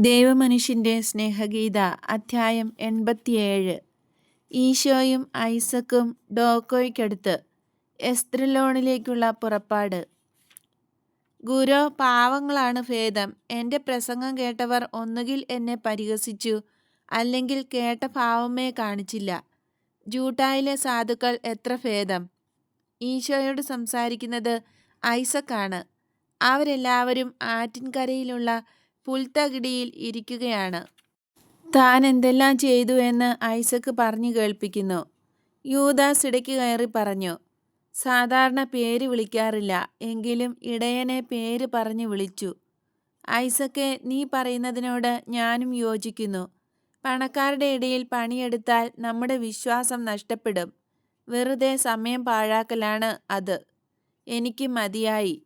ദൈവമനുഷ്യന്റെ സ്നേഹഗീത അധ്യായം എൺപത്തിയേഴ്. ഈശോയും ഐസക്കും ഡോക്കോയ്ക്കടുത്ത് എസ്ത്രലോണിലേക്കുള്ള പുറപ്പാട്. ഗുരു പാവങ്ങളാണ് ഭേദം. എന്റെ പ്രസംഗം കേട്ടവർ ഒന്നുകിൽ എന്നെ പരിഹസിച്ചു അല്ലെങ്കിൽ കേട്ട ഭാവമേ കാണിച്ചില്ല. ജൂട്ടായിലെ സാധുക്കൾ എത്ര ഭേദം. ഈശോയോട് സംസാരിക്കുന്നത് ഐസക്കാണ്. അവരെല്ലാവരും ആറ്റിൻകരയിലുള്ള പുൽത്തകിടിയിൽ ഇരിക്കുകയാണ്. താൻ എന്തെല്ലാം ചെയ്തു എന്ന് ഐസക്ക് പറഞ്ഞു കേൾപ്പിക്കുന്നു. യൂദാസ് ഇടയ്ക്ക് കയറി പറഞ്ഞു സാധാരണ പേര് വിളിക്കാറില്ല എങ്കിലും ഇടയനെ പേര് പറഞ്ഞു വിളിച്ചു. ഐസക്കെ നീ പറയുന്നതിനോട് ഞാനും യോജിക്കുന്നു. പണക്കാരുടെ ഇടയിൽ പണിയെടുത്താൽ നമ്മുടെ വിശ്വാസം നഷ്ടപ്പെടും. വെറുതെ സമയം പാഴാക്കലാണ് അത്. എനിക്ക് മതിയായി.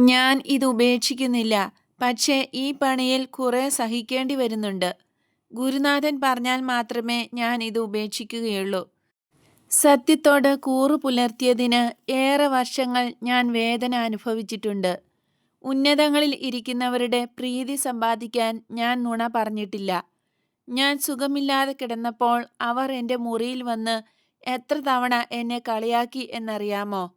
ഞാൻ ഇത് ഉപേക്ഷിക്കുന്നില്ല. പക്ഷേ ഈ പണിയിൽ കുറേ സഹിക്കേണ്ടി വരുന്നുണ്ട്. ഗുരുനാഥൻ പറഞ്ഞാൽ മാത്രമേ ഞാൻ ഇത് ഉപേക്ഷിക്കുകയുള്ളൂ. സത്യത്തോട് കൂറു പുലർത്തിയതിന് ഏറെ വർഷങ്ങൾ ഞാൻ വേദന അനുഭവിച്ചിട്ടുണ്ട്. ഉന്നതങ്ങളിൽ ഇരിക്കുന്നവരുടെ പ്രീതി സമ്പാദിക്കാൻ ഞാൻ നുണ പറഞ്ഞിട്ടില്ല. ഞാൻ സുഖമില്ലാതെ കിടന്നപ്പോൾ അവർ എന്റെ മുറിയിൽ വന്ന് എത്ര തവണ എന്നെ കളിയാക്കി എന്നറിയാമോ?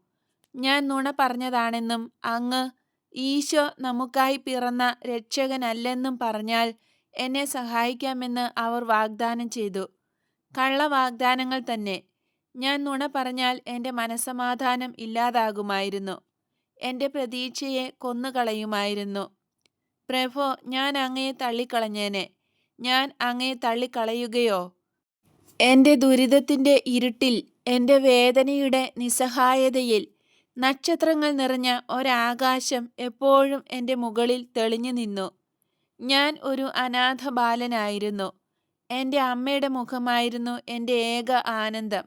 ഞാൻ നുണ പറഞ്ഞതാണെന്നും അങ്ങ് ഈശോ നമുക്കായി പിറന്ന രക്ഷകനല്ലെന്നും പറഞ്ഞാൽ എന്നെ സഹായിക്കാമെന്ന് അവർ വാഗ്ദാനം ചെയ്തു. കള്ള വാഗ്ദാനങ്ങൾ തന്നെ. ഞാൻ നുണ പറഞ്ഞാൽ എന്റെ മനസമാധാനം ഇല്ലാതാകുമായിരുന്നു. എന്റെ പ്രതീക്ഷയെ കൊന്നുകളയുമായിരുന്നു. പ്രഭോ ഞാൻ അങ്ങയെ തള്ളിക്കളഞ്ഞേനെ. ഞാൻ അങ്ങയെ തള്ളിക്കളയുകയോ? എന്റെ ദുരിതത്തിന്റെ ഇരുട്ടിൽ എന്റെ വേദനയുടെ നിസ്സഹായതയിൽ നക്ഷത്രങ്ങൾ നിറഞ്ഞ ഒരാകാശം എപ്പോഴും എന്റെ മുകളിൽ തെളിഞ്ഞു നിന്നു. ഞാൻ ഒരു അനാഥ ബാലനായിരുന്നു എന്റെ അമ്മയുടെ മുഖമായിരുന്നു എന്റെ ഏക ആനന്ദം.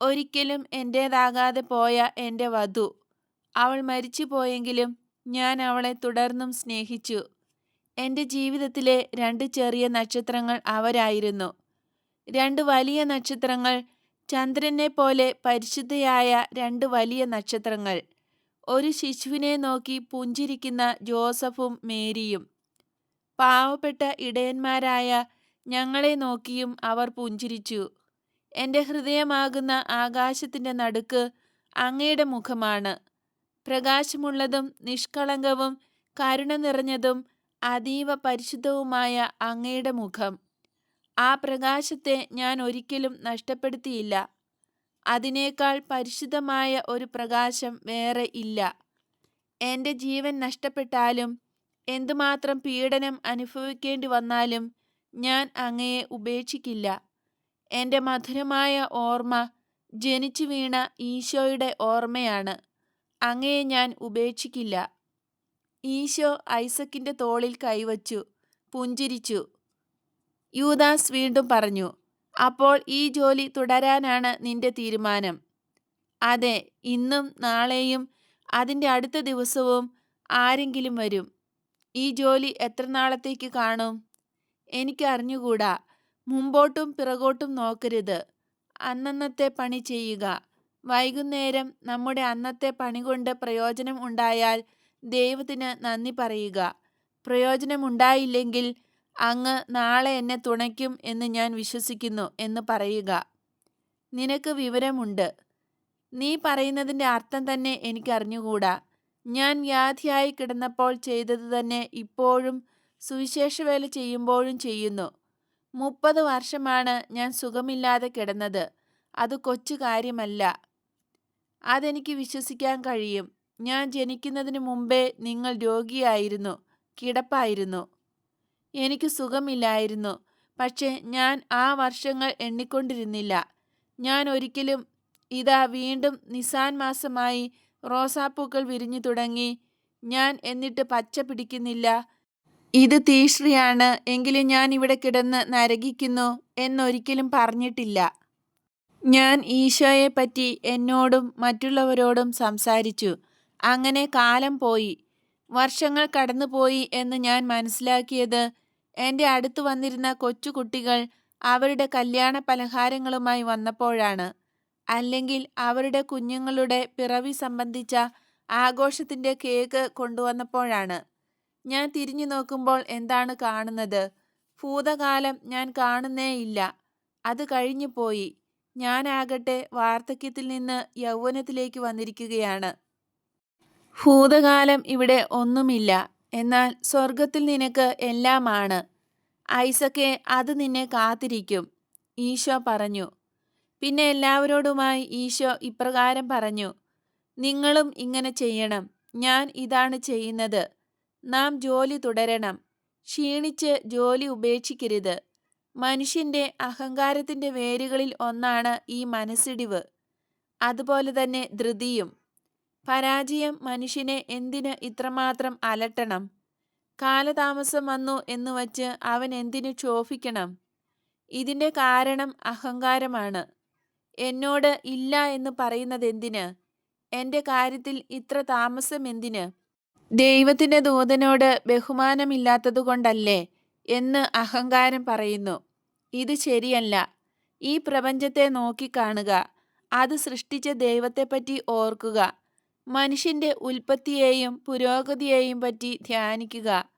ഒരിക്കലും എന്റേതാകാതെ പോയ എന്റെ വധു. അവൾ മരിച്ചു പോയെങ്കിലും ഞാൻ അവളെ തുടർന്നും സ്നേഹിച്ചു. എന്റെ ജീവിതത്തിലെ രണ്ട് ചെറിയ നക്ഷത്രങ്ങൾ അവരായിരുന്നു. രണ്ട് വലിയ നക്ഷത്രങ്ങൾ ചന്ദ്രനെ പോലെ പരിശുദ്ധയായ രണ്ട് വലിയ നക്ഷത്രങ്ങൾ. ഒരു ശിശുവിനെ നോക്കി പുഞ്ചിരിക്കുന്ന ജോസഫും മേരിയും. പാവപ്പെട്ട ഇടയന്മാരായ ഞങ്ങളെ നോക്കിയും അവർ പുഞ്ചിരിച്ചു. എന്റെ ഹൃദയമാകുന്ന ആകാശത്തിന്റെ നടുക്ക് അങ്ങയുടെ മുഖമാണ്. പ്രകാശമുള്ളതും നിഷ്കളങ്കവും കരുണ നിറഞ്ഞതും അതീവ പരിശുദ്ധവുമായ അങ്ങയുടെ മുഖം. ആ പ്രകാശത്തെ ഞാൻ ഒരിക്കലും നഷ്ടപ്പെടുത്തിയില്ല. അതിനേക്കാൾ പരിശുദ്ധമായ ഒരു പ്രകാശം വേറെ ഇല്ല. എന്റെ ജീവൻ നഷ്ടപ്പെട്ടാലും എന്തുമാത്രം പീഡനം അനുഭവിക്കേണ്ടി വന്നാലും ഞാൻ അങ്ങയെ ഉപേക്ഷിക്കില്ല. എന്റെ മധുരമായ ഓർമ്മ ജനിച്ചു വീണ ഈശോയുടെ ഓർമ്മയാണ്. അങ്ങയെ ഞാൻ ഉപേക്ഷിക്കില്ല. ഈശോ ഐസക്കിന്റെ തോളിൽ കൈവച്ചു പുഞ്ചിരിച്ചു. യൂദാസ് വീണ്ടും പറഞ്ഞു അപ്പോൾ ഈ ജോലി തുടരാനാണ് നിന്റെ തീരുമാനം. അതെ ഇന്നും നാളെയും അതിന്റെ അടുത്ത ദിവസവും ആരെങ്കിലും വരും. ഈ ജോലി എത്ര നാളത്തേക്ക് കാണും? എനിക്ക് അറിഞ്ഞുകൂടാ. മുമ്പോട്ടും പിറകോട്ടും നോക്കരുത്. അന്നന്നത്തെ പണി ചെയ്യുക. വൈകുന്നേരം നമ്മുടെ അന്നത്തെ പണി കൊണ്ട് പ്രയോജനം ഉണ്ടായാൽ ദൈവത്തിന് നന്ദി പറയുക. പ്രയോജനമുണ്ടായില്ലെങ്കിൽ അങ്ങ് നാളെ എന്നെ തുണയ്ക്കും എന്ന് ഞാൻ വിശ്വസിക്കുന്നു എന്ന് പറയുക. നിനക്ക് വിവരമുണ്ട്. നീ പറയുന്നതിന്റെ അർത്ഥം തന്നെ എനിക്കറിഞ്ഞുകൂടാ. ഞാൻ വ്യാധിയായി കിടന്നപ്പോൾ ചെയ്തത് തന്നെ ഇപ്പോഴും സുവിശേഷവേല ചെയ്യുമ്പോഴും ചെയ്യുന്നു. മുപ്പത് വർഷമാണ് ഞാൻ സുഖമില്ലാതെ കിടന്നത്. അത് കൊച്ചു കാര്യമല്ല. അതെനിക്ക് വിശ്വസിക്കാൻ കഴിയും. ഞാൻ ജനിക്കുന്നതിന് മുമ്പേ നിങ്ങൾ രോഗിയായിരുന്നു. കിടപ്പായിരുന്നു. എനിക്ക് സുഖമില്ലായിരുന്നു. പക്ഷേ ഞാൻ ആ വർഷങ്ങൾ എണ്ണിക്കൊണ്ടിരുന്നില്ല. ഞാൻ ഒരിക്കലും ഇതാ വീണ്ടും നിസാൻ മാസമായി റോസാപ്പൂക്കൾ വിരിഞ്ഞു തുടങ്ങി. ഞാൻ എന്നിട്ട് പച്ച പിടിക്കുന്നില്ല. ഇത് തീഷ്രിയാണ് എങ്കിലും ഞാൻ ഇവിടെ കിടന്ന് നരകിക്കുന്നു എന്നൊരിക്കലും പറഞ്ഞിട്ടില്ല. ഞാൻ ഈശോയെ പറ്റി എന്നോടും മറ്റുള്ളവരോടും സംസാരിച്ചു. അങ്ങനെ കാലം പോയി. വർഷങ്ങൾ കടന്നുപോയി എന്ന് ഞാൻ മനസ്സിലാക്കിയത് എന്റെ അടുത്ത് വന്നിരുന്ന കൊച്ചുകുട്ടികൾ അവരുടെ കല്യാണ പലഹാരങ്ങളുമായി വന്നപ്പോഴാണ്. അല്ലെങ്കിൽ അവരുടെ കുഞ്ഞുങ്ങളുടെ പിറവി സംബന്ധിച്ച ആഘോഷത്തിന്റെ കേക്ക് കൊണ്ടുവന്നപ്പോഴാണ്. ഞാൻ തിരിഞ്ഞു നോക്കുമ്പോൾ എന്താണ് കാണുന്നത്? ഭൂതകാലം ഞാൻ കാണുന്നേയില്ല അത് കഴിഞ്ഞു പോയി. ഞാനാകട്ടെ വാർദ്ധക്യത്തിൽ നിന്ന് യൗവനത്തിലേക്ക് വന്നിരിക്കുകയാണ്. ഭൂതകാലം ഇവിടെ ഒന്നുമില്ല. എന്നാൽ സ്വർഗത്തിൽ നിനക്ക് എല്ലാമാണ്. ഐസക്കെ അത് നിന്നെ കാത്തിരിക്കും. ഈശോ പറഞ്ഞു. പിന്നെ എല്ലാവരോടുമായി ഈശോ ഇപ്രകാരം പറഞ്ഞു. നിങ്ങളും ഇങ്ങനെ ചെയ്യണം. ഞാൻ ഇതാണ് ചെയ്യുന്നത്. നാം ജോലി തുടരണം. ക്ഷീണിച്ച് ജോലി ഉപേക്ഷിക്കരുത്. മനുഷ്യന്റെ അഹങ്കാരത്തിന്റെ വേരുകളിൽ ഒന്നാണ് ഈ മനസ്സിടിവ്. അതുപോലെ തന്നെ ധൃതിയും. പരാജയം മനുഷ്യനെ എന്തിന് ഇത്രമാത്രം അലട്ടണം? കാലതാമസം വന്നു എന്ന് വച്ച് അവൻ എന്തിനു ക്ഷോഭിക്കണം? ഇതിന്റെ കാരണം അഹങ്കാരമാണ്. എന്നോട് ഇല്ല എന്ന് പറയുന്നത് പറയുന്നതെന്തിന്? എന്റെ കാര്യത്തിൽ ഇത്ര താമസം എന്തിന്? ദൈവത്തിന്റെ ദൂതനോട് ബഹുമാനമില്ലാത്തതുകൊണ്ടല്ലേ എന്ന് അഹങ്കാരം പറയുന്നു. ഇത് ശരിയല്ല. ഈ പ്രപഞ്ചത്തെ നോക്കിക്കാണുക. അത് സൃഷ്ടിച്ച ദൈവത്തെപ്പറ്റി ഓർക്കുക. മനുഷ്യന്റെ ഉൽപ്പത്തിയെയും പുരോഗതിയെയും പറ്റി ധ്യാനിക്കുക.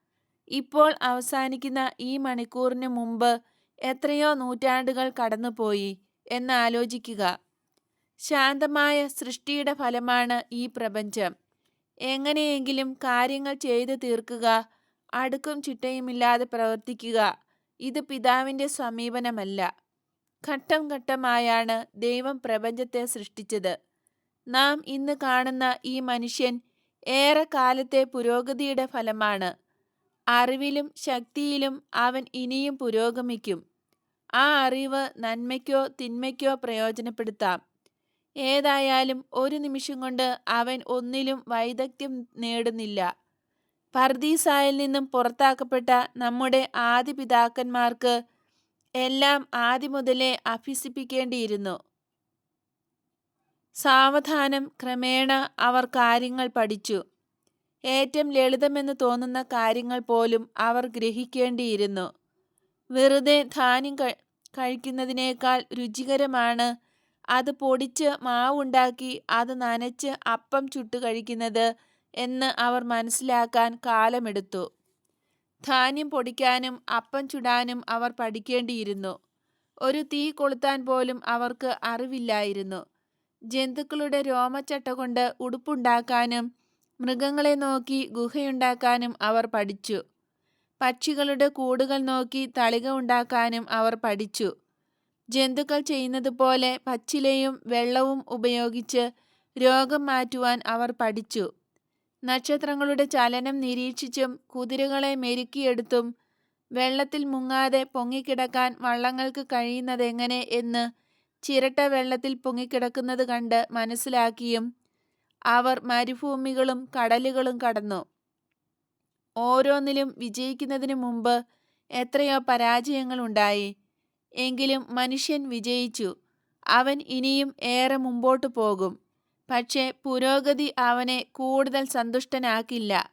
ഇപ്പോൾ അവസാനിക്കുന്ന ഈ മണിക്കൂറിന് മുമ്പ് എത്രയോ നൂറ്റാണ്ടുകൾ കടന്നുപോയി എന്നാലോചിക്കുക. ശാന്തമായ സൃഷ്ടിയുടെ ഫലമാണ് ഈ പ്രപഞ്ചം. എങ്ങനെയെങ്കിലും കാര്യങ്ങൾ ചെയ്തു തീർക്കുക അടുക്കും ചിട്ടയുമില്ലാതെ പ്രവർത്തിക്കുക ഇത് പിതാവിന്റെ സമീപനമല്ല. ഘട്ടം ഘട്ടമായാണ് ദൈവം പ്രപഞ്ചത്തെ സൃഷ്ടിച്ചത്. നാം ഇന്ന് കാണുന്ന ഈ മനുഷ്യൻ ഏറെ കാലത്തെ പുരോഗതിയുടെ ഫലമാണ്. അറിവിലും ശക്തിയിലും അവൻ ഇനിയും പുരോഗമിക്കും. ആ അറിവ് നന്മയ്ക്കോ തിന്മയ്ക്കോ പ്രയോജനപ്പെടുത്താം. ഏതായാലും ഒരു നിമിഷം കൊണ്ട് അവൻ ഒന്നിലും വൈദഗ്ധ്യം നേടുന്നില്ല. പർദീസായിൽ നിന്നും പുറത്താക്കപ്പെട്ട നമ്മുടെ ആദ്യ പിതാക്കന്മാർക്ക് എല്ലാം ആദ്യം മുതലേ അഭ്യസിപ്പിക്കേണ്ടിയിരുന്നു. സാവധാനം ക്രമേണ അവർ കാര്യങ്ങൾ പഠിച്ചു. ഏറ്റവും ലളിതമെന്ന് തോന്നുന്ന കാര്യങ്ങൾ പോലും അവർ ഗ്രഹിക്കേണ്ടിയിരുന്നു. വെറുതെ ധാന്യം കഴിക്കുന്നതിനേക്കാൾ രുചികരമാണ് അത് പൊടിച്ച് മാവുണ്ടാക്കി അത് നനച്ച് അപ്പം ചുട്ട് കഴിക്കുന്നത് എന്ന് അവർ മനസ്സിലാക്കാൻ കാലമെടുത്തു. ധാന്യം പൊടിക്കാനും അപ്പം ചുടാനും അവർ പഠിക്കേണ്ടിയിരുന്നു. ഒരു തീ കൊളുത്താൻ പോലും അവർക്ക് അറിവില്ലായിരുന്നു. ജന്തുക്കളുടെ രോമച്ചട്ട കൊണ്ട് ഉടുപ്പുണ്ടാക്കാനും മൃഗങ്ങളെ നോക്കി ഗുഹയുണ്ടാക്കാനും അവർ പഠിച്ചു. പക്ഷികളുടെ കൂടുകൾ നോക്കി തളിക ഉണ്ടാക്കാനും അവർ പഠിച്ചു. ജന്തുക്കൾ ചെയ്യുന്നത് പോലെ പച്ചിലയും വെള്ളവും ഉപയോഗിച്ച് രോഗം മാറ്റുവാൻ അവർ പഠിച്ചു. നക്ഷത്രങ്ങളുടെ ചലനം നിരീക്ഷിച്ചും കുതിരകളെ മെരുക്കിയെടുത്തും വെള്ളത്തിൽ മുങ്ങാതെ പൊങ്ങിക്കിടക്കാൻ വള്ളങ്ങൾക്ക് കഴിയുന്നതെങ്ങനെ എന്ന് ചിരട്ട വെള്ളത്തിൽ പൊങ്ങിക്കിടക്കുന്നത് കണ്ട് മനസ്സിലാക്കിയും അവർ മരുഭൂമികളും കടലുകളും കടന്നു. ഓരോന്നിലും വിജയിക്കുന്നതിന് മുമ്പ് എത്രയോ പരാജയങ്ങൾ ഉണ്ടായി എങ്കിലും മനുഷ്യൻ വിജയിച്ചു. അവൻ ഇനിയും ഏറെ മുമ്പോട്ടു പോകും. പക്ഷേ പുരോഗതി അവനെ കൂടുതൽ സന്തുഷ്ടനാക്കില്ല.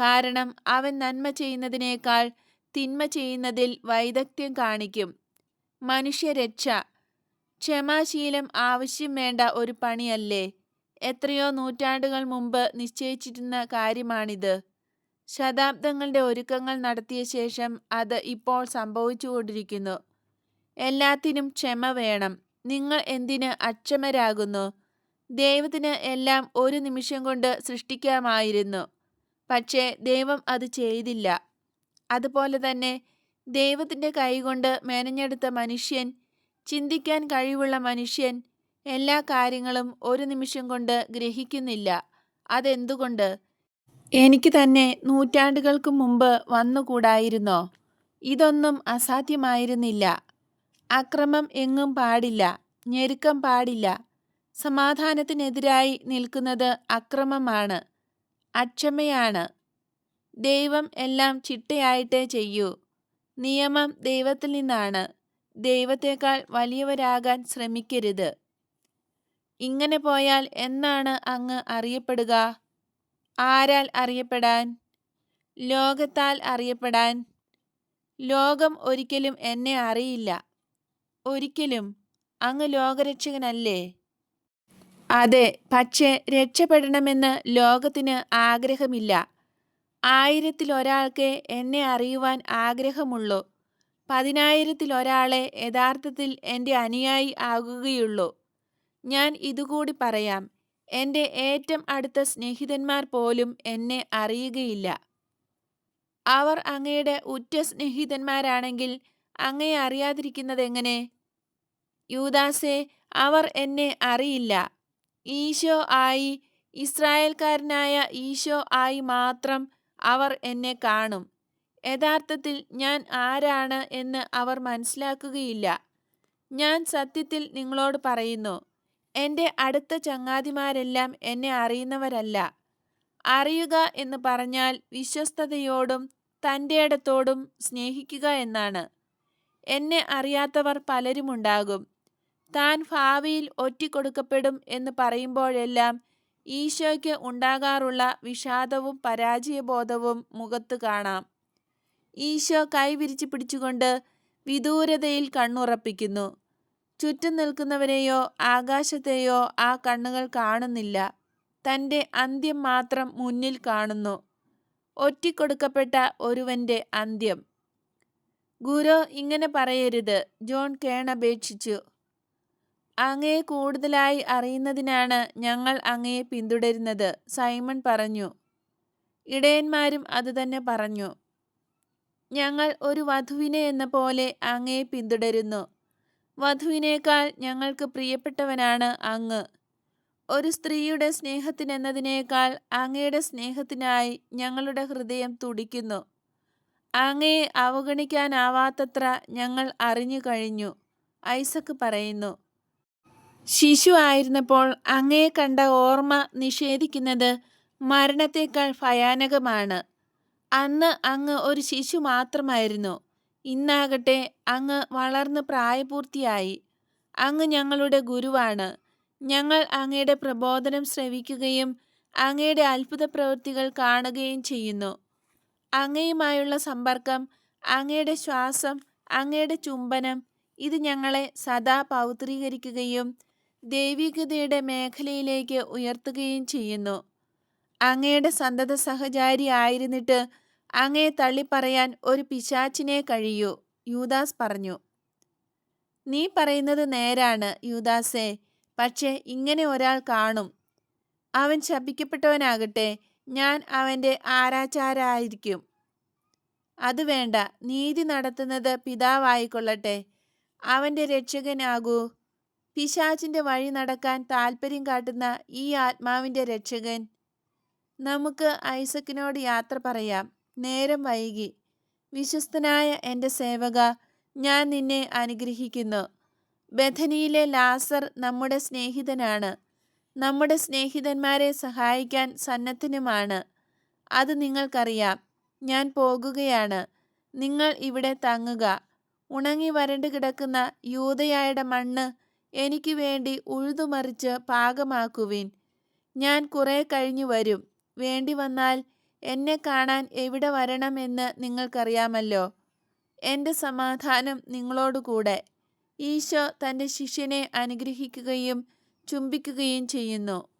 കാരണം അവൻ നന്മ ചെയ്യുന്നതിനേക്കാൾ തിന്മ ചെയ്യുന്നതിൽ വൈദഗ്ധ്യം കാണിക്കും. മനുഷ്യരക്ഷ ക്ഷമാശീലം ആവശ്യം വേണ്ട ഒരു പണിയല്ലേ? എത്രയോ നൂറ്റാണ്ടുകൾ മുമ്പ് നിശ്ചയിച്ചിരുന്ന കാര്യമാണിത്. ശതാബ്ദങ്ങളുടെ ഒരുക്കങ്ങൾ നടത്തിയ ശേഷം അത് ഇപ്പോൾ സംഭവിച്ചുകൊണ്ടിരിക്കുന്നു. എല്ലാത്തിനും ക്ഷമ വേണം. നിങ്ങൾ എന്തിന് അക്ഷമരാകുന്നു? ദൈവത്തിന് എല്ലാം ഒരു നിമിഷം കൊണ്ട് സൃഷ്ടിക്കാമായിരുന്നു. പക്ഷേ ദൈവം അത് ചെയ്തില്ല. അതുപോലെ തന്നെ ദൈവത്തിന്റെ കൈകൊണ്ട് മെനഞ്ഞെടുത്ത മനുഷ്യൻ ചിന്തിക്കാൻ കഴിവുള്ള മനുഷ്യൻ എല്ലാ കാര്യങ്ങളും ഒരു നിമിഷം കൊണ്ട് ഗ്രഹിക്കുന്നില്ല. അതെന്തുകൊണ്ട്? എനിക്ക് തന്നെ നൂറ്റാണ്ടുകൾക്ക് മുമ്പ് വന്നുകൂടായിരുന്നോ? ഇതൊന്നും അസാധ്യമായിരുന്നില്ല. അക്രമം എങ്ങും പാടില്ല. ഞെരുക്കം പാടില്ല. സമാധാനത്തിനെതിരായി നിൽക്കുന്നത് അക്രമമാണ്. അക്ഷമയാണ്. ദൈവം എല്ലാം ചിട്ടയായിട്ടേ ചെയ്യൂ. നിയമം ദൈവത്തിൽ നിന്നാണ്. ദൈവത്തേക്കാൾ വലിയവരാകാൻ ശ്രമിക്കരുത്. ഇങ്ങനെ പോയാൽ എന്നാണ് അങ്ങ് അറിയപ്പെടുക? ആരാൽ അറിയപ്പെടാൻ? ലോകത്താൽ അറിയപ്പെടാൻ? ലോകം ഒരിക്കലും എന്നെ അറിയില്ല. ഒരിക്കലും അങ്ങ് ലോകരക്ഷകനല്ലേ? അതെ പക്ഷേ രക്ഷപ്പെടണമെന്ന് ലോകത്തിന് ആഗ്രഹമില്ല. ആയിരത്തിലൊരാൾക്ക് എന്നെ അറിയുവാൻ ആഗ്രഹമുള്ളൂ. പതിനായിരത്തിലൊരാളെ യഥാർത്ഥത്തിൽ എന്റെ അനുയായി ആകുകയുള്ളൂ. ഞാൻ ഇതുകൂടി പറയാം. എന്റെ ഏറ്റവും അടുത്ത സ്നേഹിതന്മാർ പോലും എന്നെ അറിയുകയില്ല. അവർ അങ്ങയുടെ ഉറ്റ സ്നേഹിതന്മാരാണെങ്കിൽ അങ്ങയെ അറിയാതിരിക്കുന്നതെങ്ങനെ? യൂദാസെ അവർ എന്നെ അറിയില്ല. ഈശോ ആയി ഇസ്രായേൽക്കാരനായ ഈശോ ആയി മാത്രം അവർ എന്നെ കാണും. യഥാർത്ഥത്തിൽ ഞാൻ ആരാണ് എന്ന് അവർ മനസ്സിലാക്കുകയില്ല. ഞാൻ സത്യത്തിൽ നിങ്ങളോട് പറയുന്നു എന്റെ അടുത്ത ചങ്ങാതിമാരെല്ലാം എന്നെ അറിയുന്നവരല്ല. അറിയുക എന്ന് പറഞ്ഞാൽ വിശ്വസ്തയോടും തന്റെ ഇടത്തോടും സ്നേഹിക്കുക എന്നാണ്. എന്നെ അറിയാത്തവർ പലരുമുണ്ടാകും. താൻ ഭാവിയിൽ ഒറ്റിക്കൊടുക്കപ്പെടും എന്ന് പറയുമ്പോഴെല്ലാം ഈശോയ്ക്ക് ഉണ്ടാകാറുള്ള വിഷാദവും പരാജയബോധവും മുഖത്ത് കാണാം. ഈശോ കൈവിരിച്ച് പിടിച്ചുകൊണ്ട് വിദൂരതയിൽ കണ്ണുറപ്പിക്കുന്നു. ചുറ്റും നിൽക്കുന്നവരെയോ ആകാശത്തെയോ ആ കണ്ണുകൾ കാണുന്നില്ല. തന്റെ അന്ത്യം മാത്രം മുന്നിൽ കാണുന്നു. ഒറ്റിക്കൊടുക്കപ്പെട്ട ഒരുവന്റെ അന്ത്യം. ഗുരു ഇങ്ങനെ പറയരുത്. ജോൺ കേണപേക്ഷിച്ചു അങ്ങയെ കൂടുതലായി അറിയുന്നതിനാണ് ഞങ്ങൾ അങ്ങയെ പിന്തുടരുന്നത് സൈമൺ പറഞ്ഞു. ഇടയന്മാരും അതുതന്നെ പറഞ്ഞു. ഞങ്ങൾ ഒരു വധുവിനെ എന്ന പോലെ അങ്ങയെ പിന്തുടരുന്നു. വധുവിനേക്കാൾ ഞങ്ങൾക്ക് പ്രിയപ്പെട്ടവനാണ് അങ്ങ്. ഒരു സ്ത്രീയുടെ സ്നേഹത്തിനെന്നതിനേക്കാൾ അങ്ങയുടെ സ്നേഹത്തിനായി ഞങ്ങളുടെ ഹൃദയം തുടിക്കുന്നു. അങ്ങയെ അവഗണിക്കാനാവാത്തത്ര ഞങ്ങൾ അറിഞ്ഞു കഴിഞ്ഞു ഐസക്ക് പറയുന്നു. ശിശു ആയിരുന്നപ്പോൾ അങ്ങയെ കണ്ട ഓർമ്മ നിഷേധിക്കുന്നത് മരണത്തേക്കാൾ ഭയാനകമാണ്. അന്ന് അങ്ങ് ഒരു ശിശു മാത്രമായിരുന്നു. ഇന്നാകട്ടെ അങ്ങ് വളർന്ന് പ്രായപൂർത്തിയായി. അങ്ങ് ഞങ്ങളുടെ ഗുരുവാണ്. ഞങ്ങൾ അങ്ങയുടെ പ്രബോധനം ശ്രവിക്കുകയും അങ്ങയുടെ അത്ഭുത പ്രവൃത്തികൾ കാണുകയും ചെയ്യുന്നു. അങ്ങയുമായുള്ള സമ്പർക്കം അങ്ങയുടെ ശ്വാസം അങ്ങയുടെ ചുംബനം ഇത് ഞങ്ങളെ സദാ പൗത്രീകരിക്കുകയും ദൈവികതയുടെ മേഖലയിലേക്ക് ഉയർത്തുകയും ചെയ്യുന്നു. അങ്ങയുടെ സന്തത സഹചാരി ആയിരുന്നിട്ട് അങ്ങയെ തള്ളിപ്പറയാൻ ഒരു പിശാച്ചിനെ കഴിയൂ യൂദാസ് പറഞ്ഞു. നീ പറയുന്നത് നേരാണ് യൂദാസേ പക്ഷേ ഇങ്ങനെ ഒരാൾ കാണും. അവൻ ശപിക്കപ്പെട്ടവനാകട്ടെ ഞാൻ അവന്റെ ആരാചാരായിരിക്കും. അത് വേണ്ട നീതി നടത്തുന്നത് പിതാവായിക്കൊള്ളട്ടെ അവന്റെ രക്ഷകനാകൂ. പിശാചിന്റെ വഴി നടക്കാൻ താല്പര്യം കാട്ടുന്ന ഈ ആത്മാവിന്റെ രക്ഷകൻ നമുക്ക് ഐസക്കിനോട് യാത്ര പറയാം. നേരം വൈകി. വിശ്വസ്തനായ എന്റെ സേവക ഞാൻ നിന്നെ അനുഗ്രഹിക്കുന്നു. ബഥനിയിലെ ലാസർ നമ്മുടെ സ്നേഹിതനാണ്. നമ്മുടെ സ്നേഹിതന്മാരെ സഹായിക്കാൻ സന്നദ്ധനുമാണ്. അത് നിങ്ങൾക്കറിയാം. ഞാൻ പോകുകയാണ്. നിങ്ങൾ ഇവിടെ തങ്ങുക. ഉണങ്ങി വരണ്ടു കിടക്കുന്ന യൂതയായുടെ മണ്ണ് എനിക്ക് വേണ്ടി ഉഴുതുമറിച്ച് പാകമാക്കുവിൻ. ഞാൻ കുറെ കഴിഞ്ഞു വരും. വേണ്ടി വന്നാൽ എന്നെ കാണാൻ എവിടെ വരണമെന്ന് നിങ്ങൾക്കറിയാമല്ലോ. എന്റെ സമാധാനം നിങ്ങളോടുകൂടെ ഈശോ തന്റെ ശിഷ്യനെ അനുഗ്രഹിക്കുകയും ചുംബിക്കുകയും ചെയ്യുന്നു.